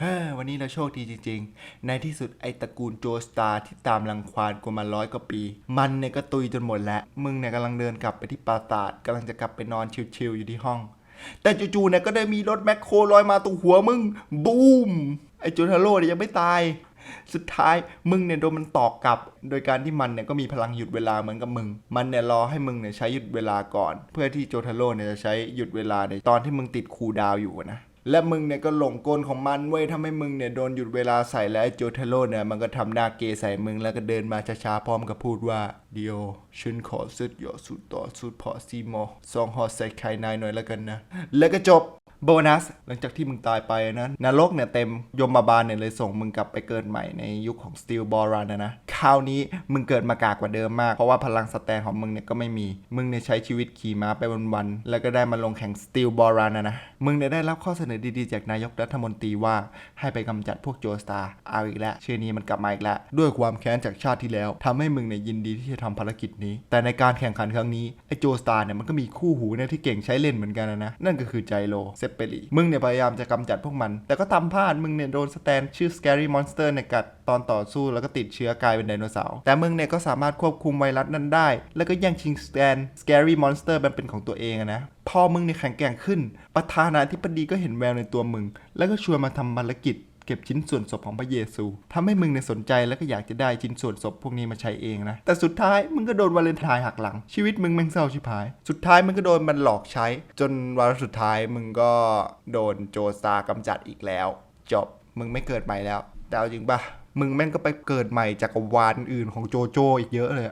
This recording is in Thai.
เฮ้อวันนี้เราโชคดีจริงๆ ในที่สุดไอตระกูลโจสตาร์ที่ตามรังควานกูมาร้อยกว่าปี มันเนี่ยก็ตุยจนหมดแล้ว มึงเนี่ยกำลังเดินกลับไปที่ปราสาทกำลังจะกลับไปนอนชิลๆอยู่ที่ห้อง แต่จู่ๆเนี่ยก็ได้มีรถแมคโครลอยมาตรงหัวมึง บูม ไอโจทาโร่เนี่ยยังไม่ตาย สุดท้ายมึงเนี่ยโดนมันตอกกลับ โดยการที่มันเนี่ยก็มีพลังหยุดเวลาเหมือนกับมึง มันเนี่ยรอให้มึงเนี่ยใช้หยุดเวลาก่อน เพื่อที่โจทาโร่เนี่ยจะใช้หยุดเวลาในตอนที่มึงติดคูดาวอยู่นะ และมึงเนี่ยก็หลงกลของมันเว้ยทำให้มึงเนี่ยโดนหยุดเวลาใส่แล้วไอ้โจเทโร่เนี่ยมันก็ทำหน้าเกใส่มึงแล้วก็เดินมาช้าๆพร้อมกับพูดว่าเดียวฉันขอสุดหยอดสุดต่อสุดพอซีโมซองฮอใส่ไข่นายหน่อยแล้วกันนะ แล้วก็จบโบนัส หลังจากที่มึงตายไปนะนรกเนี่ยเต็มยมบาลเนี่ยเลยส่งมึงกลับไปเกิดใหม่ในยุคของสตีลบอรันนะนะ คราวนี้มึงเกิดมากากกว่าเดิมมาก เพราะว่าพลังสแตนของมึงเนี่ยก็ไม่มี มึงเนี่ยใช้ชีวิตขี่ม้าไปวันๆ แล้วก็ได้มาลงแข่งสตีลบอรันนะนะ มึงเนี่ยได้รับข้อเสนอดีๆ จากนายกรัฐมนตรีว่าให้ไปกำจัดพวกโจสตาร์เอาอีกแล้วชื่อนี้มันกลับมาอีกแล้ว ด้วยความแค้นจากชาติที่แล้วทำให้มึงเนี่ยยินดีที่จะทำภารกิจนี้ แต่ในการแข่งขันครั้งนี้ไอ้โจสตาร์เนี่ยมันก็มีคู่หูเนี่ยที่เก่งใช้เล่นเหมือนกันนะนะนั่นก็คือไจโรเซปเปรีมึงเนี่ยพยายามจะกำจัดพวกมัน แต่ก็ทำพลาดมึงเนี่ยโดนสแตนชื่อ Scary Monster เนี่ยกัดตอนต่อสู้แล้วก็ติดเชื้อกลายเป็นไดโนเสาร์แต่มึงเนี่ยก็สามารถควบคุมไวรัสนั้นได้ แล้วก็ย่งชิงสแตน Scary Monster มันเป็นของตัวเองอะนะพอมึงเนี่ยแข็งแกร่งขึ้น ประธานาธิบดีก็เห็นแววในตัวมึง แล้วก็ชวนมาทำภารกิจเก็บชิ้นส่วนศพของพระเยซูทำให้มึงเนี่ยสนใจแล้วก็อยากจะได้ชิ้นส่วนศพพวกนี้มาใช้เองนะ แต่สุดท้ายมึงก็โดนวาเลนไทน์หักหลัง ชีวิตมึงแม่งเศร้าชิบหาย สุดท้ายมึงก็โดนมันหลอกใช้ จนวาระสุดท้ายมึงก็โดนโจซากำจัดอีกแล้ว จบมึงไม่เกิดใหม่แล้วแต่เอาจริงปะ มึงแม่งก็ไปเกิดใหม่จากวานอื่นของโจโจอีกเยอะเลย